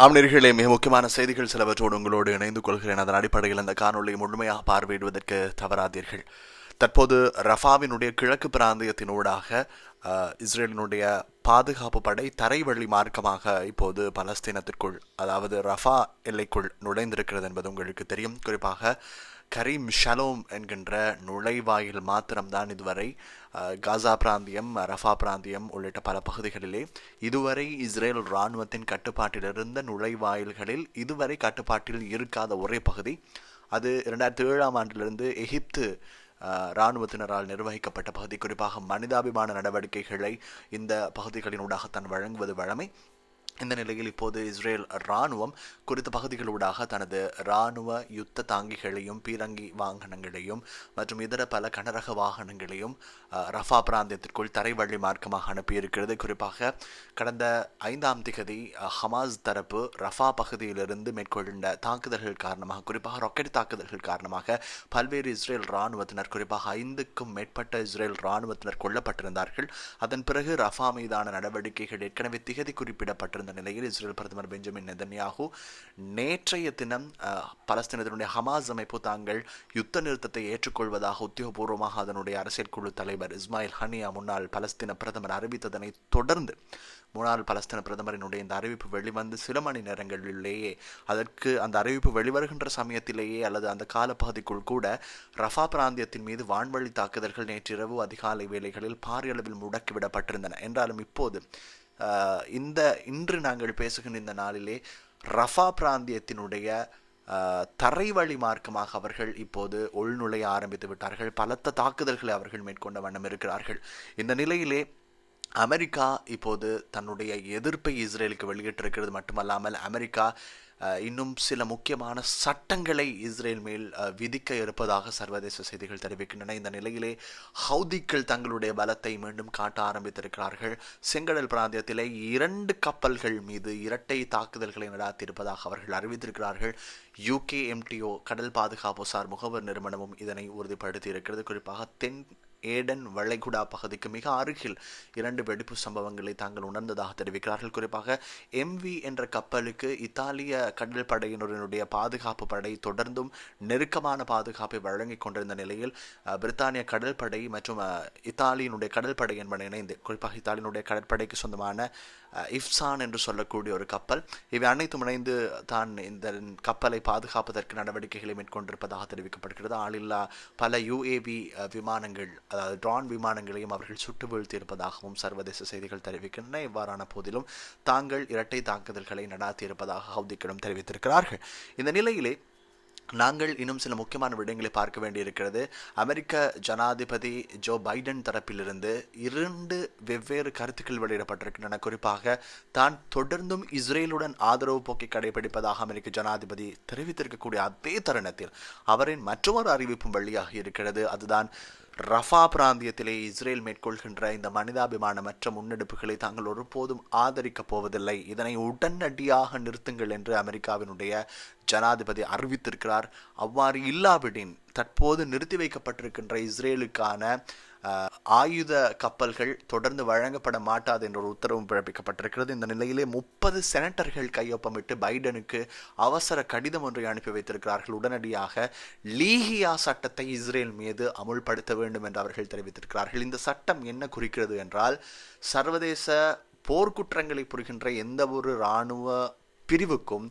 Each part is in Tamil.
ஆம்நெறிகளே மிக முக்கியமான செய்திகள் சிலவற்றோடு உங்களோடு இணைந்து கொள்கிறேன். அதன் அடிப்படையில் அந்த காணொலியை முழுமையாக பார்வையிடுவதற்கு தவறாதீர்கள். தற்போது ரஃபாவினுடைய கிழக்கு பிராந்தியத்தினூடாக இஸ்ரேலினுடைய பாதுகாப்பு படை தரைவழி மார்க்கமாக இப்போது பலஸ்தீனத்திற்குள் அதாவது ரஃபா எல்லைக்குள் நுழைந்திருக்கிறது என்பது உங்களுக்கு தெரியும். குறிப்பாக கரீம் ஷலோம் என்கின்ற நுழைவாயில் மாத்திரம்தான் இதுவரை காசா பிராந்தியம் ரஃபா பிராந்தியம் உள்ளிட்ட பல பகுதிகளிலே இதுவரை இஸ்ரேல் இராணுவத்தின் கட்டுப்பாட்டில் இருந்த நுழைவாயில்களில் இதுவரை கட்டுப்பாட்டில் இருக்காத ஒரே பகுதி. அது இரண்டாயிரத்தி ஏழாம் ஆண்டிலிருந்து எகிப்து இராணுவத்தினரால் நிர்வகிக்கப்பட்ட பகுதி. குறிப்பாக மனிதாபிமான நடவடிக்கைகளை இந்த பகுதிகளின் தான் வழங்குவது வழமை. இந்த நிலையில் இப்போது இஸ்ரேல் இராணுவம் குறித்த பகுதிகளூடாக தனது இராணுவ யுத்த தாங்கிகளையும் பீரங்கி வாகனங்களையும் மற்றும் இதர பல கனரக வாகனங்களையும் ரஃபா பிராந்தியத்திற்குள் தரைவழி மார்க்கமாக அனுப்பியிருக்கிறது. குறிப்பாக கடந்த ஐந்தாம் திகதி ஹமாஸ் தரப்பு ரஃபா பகுதியிலிருந்து மேற்கொண்ட தாக்குதல்கள் காரணமாக குறிப்பாக ராக்கெட் தாக்குதல்கள் காரணமாக பல்வேறு இஸ்ரேல் இராணுவத்தினர் குறிப்பாக ஐந்துக்கும் மேற்பட்ட இஸ்ரேல் இராணுவத்தினர் கொல்லப்பட்டிருந்தார்கள். அதன் பிறகு ரஃபா மீதான நடவடிக்கைகள் ஏற்கனவே திகதி குறிப்பிடப்பட்டிருந்த நிலையில் இஸ்ரேல் பிரதமர் பெஞ்சமின் நெதன்யாகு நேற்றைய தினம் பலஸ்தீனத்தினுடைய ஹமாஸ் அமைப்பு தாங்கள் யுத்த நிறுத்தத்தை ஏற்றுக்கொள்வதாக உத்தியோகபூர்வமாக அதனுடைய அரசியல் குழு தலைவர் இஸ்மாயில் ஹனியா முன்னாள் பலஸ்தீன பிரதமர் அறிவித்ததனை தொடர்ந்து முன்னாள் பலஸ்தீன பிரதமரினுடைய இந்த அறிவிப்பு வெளிவந்து சில மணி நேரங்களிலேயே அதற்கு அந்த அறிவிப்பு வெளிவருகின்ற சமயத்திலேயே அல்லது அந்த காலப்பகுதிக்குள் கூட ரஃபா பிராந்தியத்தின் மீது வான்வழி தாக்குதல்கள் நேற்றிரவு அதிகாலை வேளைகளில் பாரிய அளவில் முடக்கிவிடப்பட்டிருந்தன. என்றாலும் இப்போது இந்த இன்று நாங்கள் பேசுகின்ற இந்த நாளிலே ரஃபா பிராந்தியத்தினுடைய தரைவழி மார்க்கமாக அவர்கள் இப்போது உள்நுழைய ஆரம்பித்து விட்டார்கள். பலத்த தாக்குதல்களை அவர்கள் மேற்கொண்ட வண்ணம் இருக்கிறார்கள். இந்த நிலையிலே அமெரிக்கா இப்போது தன்னுடைய எதிர்ப்பை இஸ்ரேலுக்கு வெளியிட்டிருக்கிறது. மட்டுமல்லாமல் அமெரிக்கா இன்னும் சில முக்கியமான சட்டங்களை இஸ்ரேல் மேல் விதிக்க இருப்பதாக சர்வதேச செய்திகள் தெரிவிக்கின்றன. இந்த நிலையிலே ஹவுதிக்கள் தங்களுடைய பலத்தை மீண்டும் காட்ட ஆரம்பித்திருக்கிறார்கள். செங்கடல் பிராந்தியத்திலே இரண்டு கப்பல்கள் மீது இரட்டை தாக்குதல்களை நடாத்தியிருப்பதாக அவர்கள் அறிவித்திருக்கிறார்கள். யூகே எம்டிஓ கடல் பாதுகாப்பு சார் முகவர் நிறுவனமும் இதனை உறுதிப்படுத்தி இருக்கிறது குறிப்பாக தென் ஏடன் வளைகுடா பகுதிக்கு மிக அருகில் இரண்டு வெடிப்பு சம்பவங்களை தாங்கள் உணர்ந்ததாக தெரிவிக்கிறார்கள். குறிப்பாக எம்வி என்ற கப்பலுக்கு இத்தாலிய கடல் படையினரினுடைய பாதுகாப்பு படை தொடர்ந்தும் நெருக்கமான பாதுகாப்பை வழங்கிக் கொண்டிருந்த நிலையில் பிரித்தானிய கடற்படை மற்றும் இத்தாலியினுடைய கடற்படை என்பன இணைந்து குறிப்பாக இத்தாலியினுடைய கடற்படைக்கு சொந்தமான இஃப்சான் என்று சொல்லக்கூடிய ஒரு கப்பல். இவை அனைத்தும் இணைந்து தான் இந்த கப்பலை பாதுகாப்பதற்கு நடவடிக்கைகளை மேற்கொண்டிருப்பதாக தெரிவிக்கப்படுகிறது. ஆளில்லா பல யுஏவி விமானங்கள் அதாவது ட்ரான் விமானங்களையும் அவர்கள் சுட்டு வீழ்த்தியிருப்பதாகவும் சர்வதேச செய்திகள் தெரிவிக்கின்றன. இவ்வாறான போதிலும் தாங்கள் இரட்டை தாக்குதல்களை நடாத்தியிருப்பதாக ஹவுதிக்கிடம் தெரிவித்திருக்கிறார்கள். இந்த நிலையிலே நாங்கள் இன்னும் சில முக்கியமான விடயங்களை பார்க்க வேண்டியிருக்கிறது. அமெரிக்க ஜனாதிபதி ஜோ பைடன் தரப்பிலிருந்து இரண்டு வெவ்வேறு கருத்துக்கள் வெளியிடப்பட்டிருக்கின்றன. குறிப்பாக தான் தொடர்ந்தும் இஸ்ரேலுடன் ஆதரவு போக்கை கடைபிடிப்பதாக அமெரிக்க ஜனாதிபதி தெரிவித்திருக்கக்கூடிய அதே தருணத்தில் அவரின் மற்றொரு அறிவிப்பும் வெளியாகி இருக்கிறது அதுதான் ரஃபா பிராந்தியத்திலே இஸ்ரேல் மேற்கொள்கின்ற இந்த மனிதாபிமானமற்ற முன்னெடுப்புகளை தாங்கள் ஒருபோதும் ஆதரிக்கப் போவதில்லை. இதனை உடனடியாக நிறுத்துங்கள் என்று அமெரிக்காவினுடைய ஜனாதிபதி அறிவித்திருக்கிறார். அவ்வாறு இல்லாவிடின் தற்போது நிறுத்தி வைக்கப்பட்டிருக்கின்ற இஸ்ரேலுக்கான ஆயுத கப்பல்கள் தொடர்ந்து வழங்கப்பட மாட்டாது என்ற ஒரு உத்தரவும் பிறப்பிக்கப்பட்டிருக்கிறது. இந்த நிலையிலே முப்பது செனட்டர்கள் கையொப்பமிட்டு பைடனுக்கு அவசர கடிதம் ஒன்றை அனுப்பி வைத்திருக்கிறார்கள். உடனடியாக லீகியா சட்டத்தை இஸ்ரேல் மீது அமுல்படுத்த வேண்டும் என்று அவர்கள் தெரிவித்திருக்கிறார்கள். இந்த சட்டம் என்ன குறிக்கிறது என்றால் சர்வதேச போர்க்குற்றங்களை புரிகின்ற எந்த ஒரு இராணுவ பிரிவுக்கும்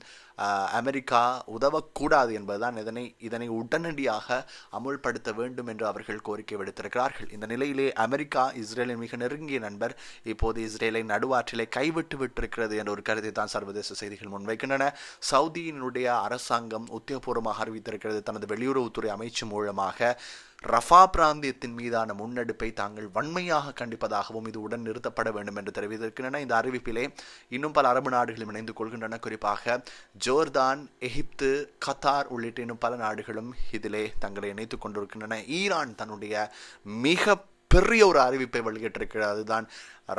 அமெரிக்கா உதவக்கூடாது என்பதுதான் இதனை இதனை உடனடியாக அமுல்படுத்த வேண்டும் என்று அவர்கள் கோரிக்கை விடுத்திருக்கிறார்கள். இந்த நிலையிலே அமெரிக்கா இஸ்ரேலின் மிக நெருங்கிய நண்பர் இப்போது இஸ்ரேலை நடுவாற்றிலே கைவிட்டு விட்டிருக்கிறது என்ற ஒரு கருத்தை தான் சர்வதேச செய்திகள் முன்வைக்கின்றன. சவுதியினுடைய அரசாங்கம் உத்தியோகபூர்வமாக அறிவித்திருக்கிறது. தனது வெளியுறவுத்துறை அமைச்சு மூலமாக ரஃபா பிராந்தியத்தின் மீதான முன்னெடுப்பை தாங்கள் வன்மையாக கண்டிப்பதாகவும் இது உடன் நிறுத்தப்பட வேண்டும் என்று தெரிவித்திருக்கின்றன. இந்த அறிவிப்பிலே இன்னும் பல அரபு நாடுகளும் இணைந்து கொள்கின்றன. குறிப்பாக ஜோர்தான் எகிப்து கத்தார் உள்ளிட்ட இன்னும் பல நாடுகளும் இதிலே தங்களை இணைத்துக் கொண்டிருக்கின்றன. ஈரான் தன்னுடைய மிக பெரிய ஒரு அறிவிப்பை வெளியிட்டிருக்கிறார் அதுதான்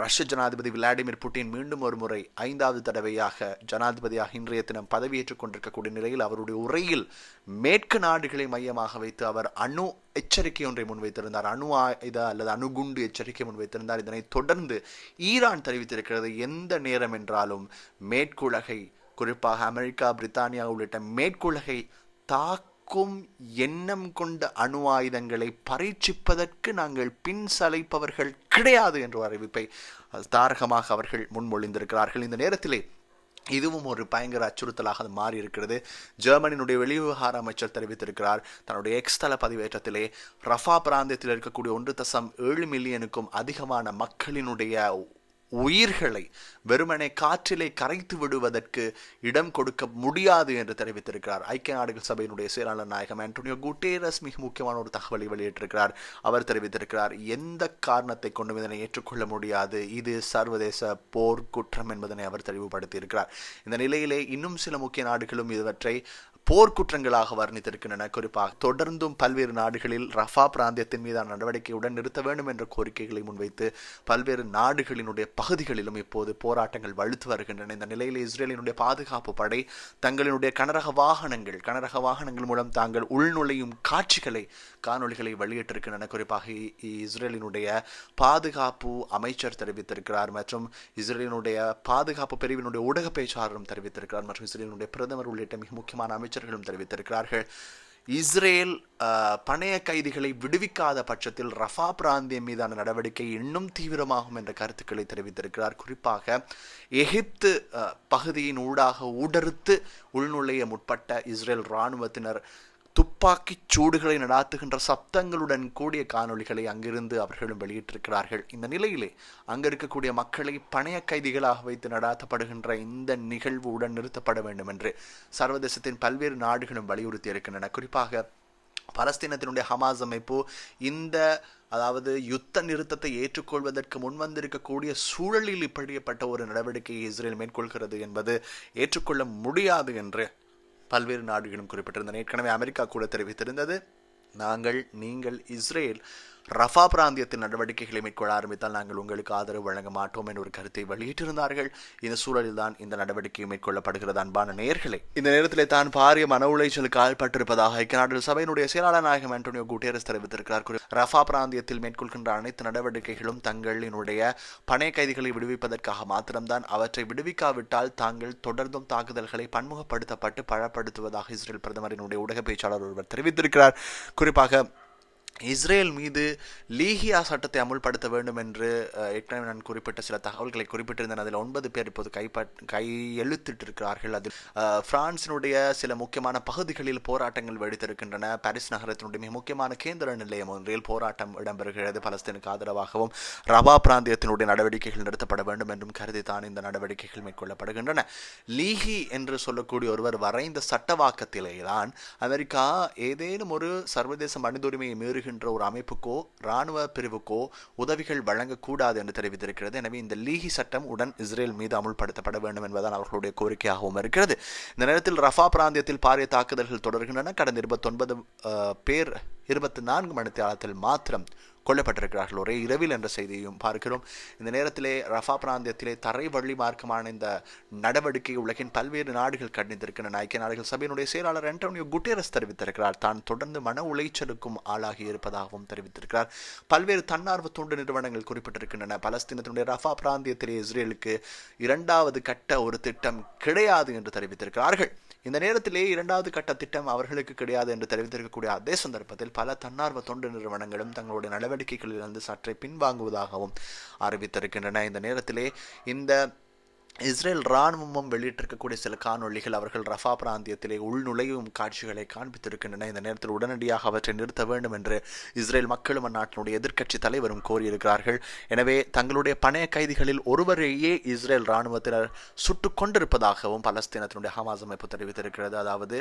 ரஷ்ய ஜனாதிபதி விளாடிமிர் புட்டின் மீண்டும் ஒரு முறை ஐந்தாவது தடவையாக ஜனாதிபதியாக இன்றைய தினம் பதவியேற்றுக் கொண்டிருக்கக்கூடிய நிலையில் அவருடைய உரையில் மேற்கு நாடுகளை மையமாக வைத்து அவர் அணு எச்சரிக்கை ஒன்றை முன்வைத்திருந்தார். அணு ஆயுத அல்லது அணுகுண்டு எச்சரிக்கை முன்வைத்திருந்தார். இதனைத் தொடர்ந்து ஈரான் தெரிவித்திருக்கிறது. எந்த நேரம் என்றாலும் மேற்குலகை குறிப்பாக அமெரிக்கா பிரித்தானியா உள்ளிட்ட மேற்குலகை இருக்கும் எண்ணம் கொண்ட அணு ஆயுதங்களை பரீட்சிப்பதற்கு நாங்கள் பின் சலைப்பவர்கள் கிடையாது என்ற அறிவிப்பை தாரகமாக அவர்கள் முன்மொழிந்திருக்கிறார்கள். இந்த நேரத்திலே இதுவும் ஒரு பயங்கர அச்சுறுத்தலாக அது மாறி இருக்கிறது ஜெர்மனியினுடைய வெளிவிவகார அமைச்சர் தெரிவித்திருக்கிறார். தன்னுடைய எக்ஸ்தல பதிவேற்றத்திலே ரஃபா பிராந்தியத்தில் இருக்கக்கூடிய ஒன்று தசம் ஏழு மில்லியனுக்கும் அதிகமான மக்களினுடைய உயிர்களை வெறுமனே காற்றிலே கரைத்து விடுவதற்கு இடம் கொடுக்க முடியாது என்று தெரிவித்திருக்கிறார். ஐக்கிய நாடுகள் சபையினுடைய செயலாளர் நாயகம் ஆண்டோனியோ குட்டேரஸ் மிக முக்கியமான ஒரு தகவலை வெளியிட்டிருக்கிறார். அவர் தெரிவித்திருக்கிறார் எந்த காரணத்தை கொண்டும் இதனை ஏற்றுக்கொள்ள முடியாது? இது சர்வதேச போர் குற்றம் என்பதனை அவர் தெளிவுபடுத்தியிருக்கிறார். இந்த நிலையிலே இன்னும் சில முக்கிய நாடுகளும் இவற்றை போர்க்குற்றங்களாக வர்ணித்திருக்கின்றன. குறிப்பாக தொடர்ந்தும் பல்வேறு நாடுகளில் ரஃபா பிராந்தியத்தின் மீதான நடவடிக்கையுடன் நிறுத்த வேண்டும் என்ற கோரிக்கைகளை முன்வைத்து பல்வேறு நாடுகளினுடைய பகுதிகளிலும் இப்போது போராட்டங்கள் வலுத்து வருகின்றன. இந்த நிலையில் இஸ்ரேலினுடைய பாதுகாப்பு படை தங்களினுடைய கனரக வாகனங்கள் கனரக வாகனங்கள் மூலம் தாங்கள் உள்நுழையும் காட்சிகளை காணொளிகளை வெளியிட்டிருக்கின்றன. குறிப்பாக இஸ்ரேலினுடைய பாதுகாப்பு அமைச்சர் தெரிவித்திருக்கிறார் மற்றும் இஸ்ரேலினுடைய பாதுகாப்பு பிரிவினுடைய ஊடக பேச்சாளரும் தெரிவித்திருக்கிறார் மற்றும் இஸ்ரேலினுடைய பிரதமர் உள்ளிட்ட மிக முக்கியமான அமைச்சர் அமைச்சர்களும் தெரிவித்திருக்கிறார்கள். இஸ்ரேல் பணைய கைதிகளை விடுவிக்காத பட்சத்தில் ரஃபா பிராந்தியம் மீதான நடவடிக்கை இன்னும் தீவிரமாகும் என்ற கருத்துக்களை தெரிவித்திருக்கிறார். குறிப்பாக எகிப்து பகுதியின் ஊடாக ஊடறுத்து உள்நுழைய முற்பட்ட இஸ்ரேல் இராணுவத்தினர் துப்பாக்கிச் சூடுகளை நடாத்துகின்ற சப்தங்களுடன் கூடிய காணொளிகளை அங்கிருந்து அவர்களும் வெளியிட்டிருக்கிறார்கள். இந்த நிலையிலே அங்க இருக்கக்கூடிய மக்களை பணைய கைதிகளாக வைத்து நடாத்தப்படுகின்ற இந்த நிகழ்வு உடன் நிறுத்தப்பட வேண்டும் என்று சர்வதேசத்தின் பல்வேறு நாடுகளும் வலியுறுத்தி இருக்கின்றன. குறிப்பாக பலஸ்தீனத்தினுடைய ஹமாஸ் அமைப்பு இந்த அதாவது யுத்த நிறுத்தத்தை ஏற்றுக்கொள்வதற்கு முன்வந்திருக்கக்கூடிய சூழலில் இப்படியப்பட்ட ஒரு நடவடிக்கையை இஸ்ரேல் மேற்கொள்கிறது என்பது ஏற்றுக்கொள்ள முடியாது என்று பல்வேறு நாடுகளும் குறிப்பிட்டிருந்தன. ஏற்கனவே அமெரிக்கா கூட தெரிவித்திருந்தது. நாங்கள் நீங்கள் இஸ்ரேல் ரஃபா பிராந்தியத்தில் நடவடிக்கைகளை மேற்கொள்ள ஆரம்பித்தால் நாங்கள் உங்களுக்கு ஆதரவு வழங்க மாட்டோம் என்ற ஒரு கருத்தை வெளியிட்டிருந்தார்கள். இந்த சூழலில் தான் இந்த நடவடிக்கை மேற்கொள்ளப்படுகிறது. அன்பான நேர்களை இந்த நேரத்தில் தான் பாரிய மன உளைச்சலுக்கு ஆள்பட்டிருப்பதாக ஐக்கிய நாடுகள் சபையினுடைய செயலாளர் நாயகம் ஆண்டோனியோ குட்டேரஸ் தெரிவித்திருக்கிறார். ரஃபா பிராந்தியத்தில் மேற்கொள்கின்ற அனைத்து நடவடிக்கைகளும் தங்களினுடைய பணைய கைதிகளை விடுவிப்பதற்காக மாத்திரம்தான். அவற்றை விடுவிக்காவிட்டால் தாங்கள் தொடர்ந்தும் தாக்குதல்களை பன்முகப்படுத்தப்பட்டு பழப்படுத்துவதாக இஸ்ரேல் பிரதமரினுடைய ஊடக பேச்சாளர் ஒருவர் தெரிவித்திருக்கிறார். குறிப்பாக இஸ்ரேல் மீது லீஹியா சட்டத்தை அமுல்படுத்த வேண்டும் என்று ஏற்கனவே நான் குறிப்பிட்ட சில தகவல்களை குறிப்பிட்டிருந்தேன். அதில் ஒன்பது பேர் இப்போது கைப்பட் கையெழுத்திட்டு இருக்கிறார்கள் அதில் பிரான்சினுடைய சில முக்கியமான பகுதிகளில் போராட்டங்கள் வெடித்திருக்கின்றன. பாரிஸ் நகரத்தினுடைய மிக முக்கியமான கேந்திர நிலையம் ஒன்றில் போராட்டம் இடம்பெறுகிறது. பலஸ்தீனுக்கு ஆதரவாகவும் ரபா பிராந்தியத்தினுடைய நடவடிக்கைகள் நிறுத்தப்பட வேண்டும் என்றும் கருதித்தான் இந்த நடவடிக்கைகள் மேற்கொள்ளப்படுகின்றன. லீஹி என்று சொல்லக்கூடிய ஒருவர் வரைந்த சட்டவாக்கத்திலே தான் அமெரிக்கா ஏதேனும் ஒரு சர்வதேச மனித உரிமையை மீறுகின்ற ஒரு அமைப்புக்கோ இராணுவ பிரிவுக்கோ உதவிகள் வழங்கக்கூடாது என்று தெரிவித்திருக்கிறது. எனவே இந்த லீகி சட்டம் உடன் இஸ்ரேல் மீது அமுல்படுத்தப்பட வேண்டும் என்பதுதான் அவர்களுடைய கோரிக்கையாகவும் இருக்கிறது. இந்த நேரத்தில் ரஃபா பிராந்தியத்தில் பாரிய தாக்குதல்கள் தொடர்கின்றன. கடந்த இருபத்தொன்பது பேர் இருபத்தி நான்கு மணி நேரத்தில் மாத்திரம் கொல்லப்பட்டிருக்கிறார்கள். ஒரே இரவில் என்ற செய்தியையும் பார்க்கிறோம். இந்த நேரத்திலே ரஃபா பிராந்தியத்திலே தரை வழி மார்க்கமான இந்த நடவடிக்கை உலகின் பல்வேறு நாடுகள் கண்டித்திருக்கின்றன ஐக்கிய நாடுகள் சபையினுடைய செயலாளர் அண்டோனியோ குட்டேரஸ் தெரிவித்திருக்கிறார். தான் தொடர்ந்து மன உளைச்சலுக்கும் ஆளாகி இருப்பதாகவும் தெரிவித்திருக்கிறார். பல்வேறு தன்னார்வ தொண்டு நிறுவனங்கள் குறிப்பிட்டிருக்கின்றன. பலஸ்தீனத்தினுடைய ரஃபா பிராந்தியத்திலே இஸ்ரேலுக்கு இரண்டாவது கட்ட ஒரு திட்டம் கிடையாது என்று தெரிவித்திருக்கிறார்கள். இந்த நேரத்திலே இரண்டாவது கட்ட திட்டம் அவர்களுக்கு கிடையாது என்று தெரிவித்திருக்கக்கூடிய அதே சந்தர்ப்பத்தில் பல தன்னார்வ தொண்டு நிறுவனங்களும் தங்களுடைய நடவடிக்கைகளிலிருந்து சற்றே பின்வாங்குவதாகவும் அறிவித்திருக்கின்றன. இந்த நேரத்திலே இந்த இஸ்ரேல் இராணுவமும் வெளியிட்டிருக்கக்கூடிய சில காணொளிகள் அவர்கள் ரஃபா பிராந்தியத்திலே உள்நுழையும் காட்சிகளை காண்பித்திருக்கின்றன. இந்த நேரத்தில் உடனடியாக அவற்றை நிறுத்த வேண்டும் என்று இஸ்ரேல் மக்களும் அந்நாட்டினுடைய எதிர்க்கட்சி தலைவரும் கோரியிருக்கிறார்கள். எனவே தங்களுடைய பணைய கைதிகளில் ஒருவரையே இஸ்ரேல் இராணுவத்தினர் சுட்டு கொண்டிருப்பதாகவும் பலஸ்தீனத்தினுடைய ஹமாஸ் அமைப்பு தெரிவித்திருக்கிறது. அதாவது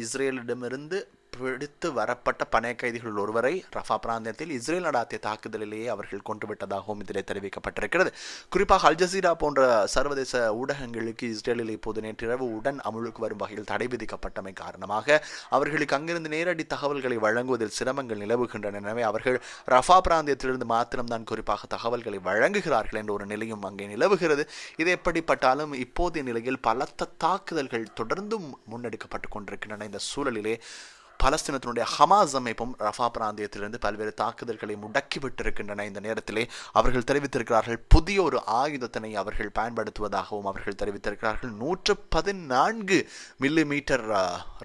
இஸ்ரேலிடமிருந்து பிடித்து வரப்பட்ட பணைய கைதிகள் ஒருவரை ரஃபா பிராந்தியத்தில் இஸ்ரேல் நடாத்திய தாக்குதலிலேயே அவர்கள் கொன்றுவிட்டதாகவும் இதில் தெரிவிக்கப்பட்டிருக்கிறது. குறிப்பாக அல் ஜசீரா போன்ற சர்வதேச ஊடகங்களுக்கு இஸ்ரேலில் இப்போது நேற்றிரவு உடன் அமுலுக்கு வரும் வகையில் தடை விதிக்கப்பட்டமை காரணமாக அவர்களுக்கு அங்கிருந்து நேரடி தகவல்களை வழங்குவதில் சிரமங்கள் நிலவுகின்றன. எனவே அவர்கள் ரஃபா பிராந்தியத்திலிருந்து மாத்திரம்தான் குறிப்பாக தகவல்களை வழங்குகிறார்கள் என்ற ஒரு நிலையும் அங்கே நிலவுகிறது. இது எப்படிப்பட்டாலும் இப்போதைய நிலையில் பலத்த தாக்குதல்கள் தொடர்ந்தும் முன்னெடுக்கப்பட்டு கொண்டிருக்கின்றன. இந்த சூழலிலே பலஸ்தீனத்தினுடைய ஹமாஸ் அமைப்பும் ரஃபா பிராந்தியத்திலிருந்து பல்வேறு தாக்குதல்களை முடக்கிவிட்டிருக்கின்றன. இந்த நேரத்திலே அவர்கள் தெரிவித்திருக்கிறார்கள் புதிய ஒரு ஆயுதத்தினை அவர்கள் பயன்படுத்துவதாகவும் அவர்கள் தெரிவித்திருக்கிறார்கள். நூற்று பதினான்கு மில்லி மீட்டர்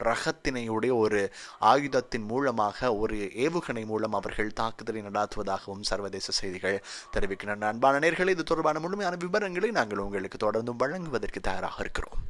ரகத்தினையுடைய ஒரு ஆயுதத்தின் மூலமாக ஒரு ஏவுகணை மூலம் அவர்கள் தாக்குதலை நடாத்துவதாகவும் சர்வதேச செய்திகள் தெரிவிக்கின்றன. அன்பான நேர்களை இது தொடர்பான முழுமையான விவரங்களை நாங்கள் உங்களுக்கு தொடர்ந்தும் வழங்குவதற்கு தயாராக இருக்கிறோம்.